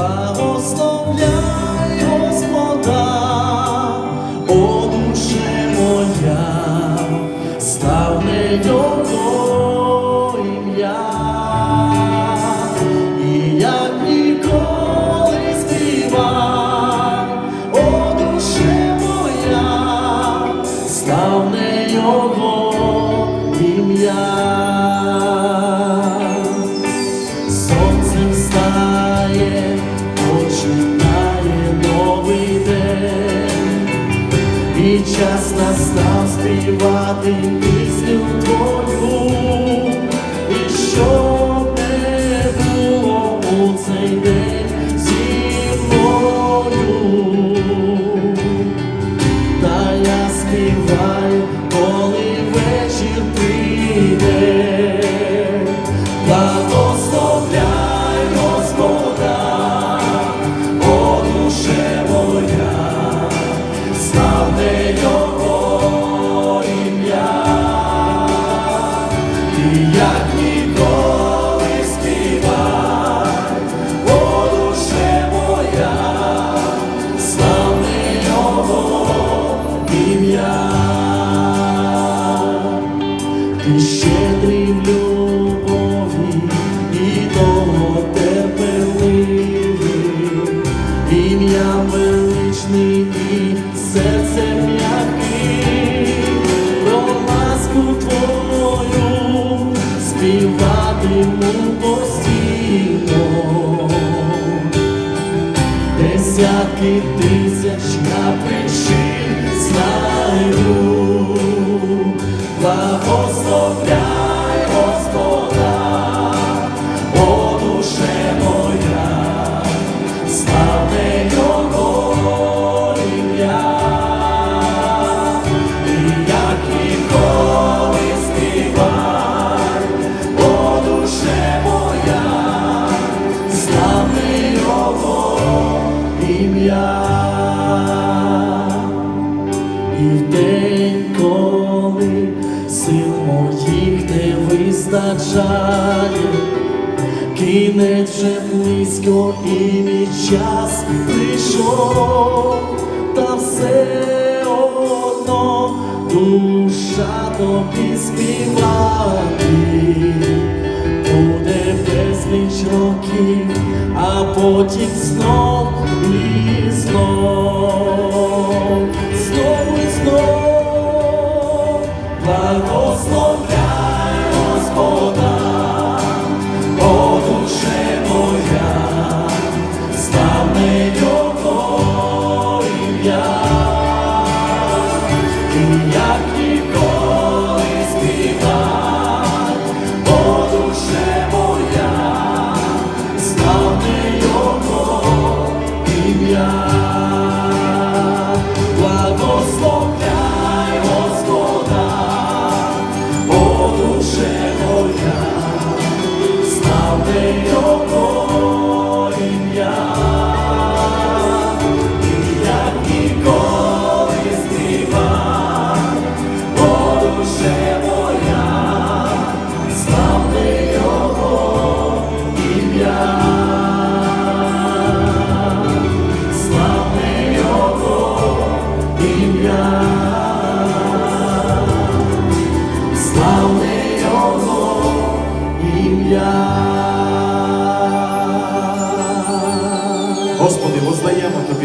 благословляй Господа, о душе моя, славне Його ім'я, і як ніколи співай, о душе моя, славне Його ім'я. Співати пісню твою, і щоб щедрий любові і довготерпеливий, ім'я величний і серце м'який, про ласку твою співатиму постійно. Десятки тисяч я причин знаю, благословляй моїх не вистачає, кінець вже близько і мій час прийшов, та все одно душа тобі співати. Буде безліч років, а потім знов ім'я. Благословляй Господа, о душе моя, славне Його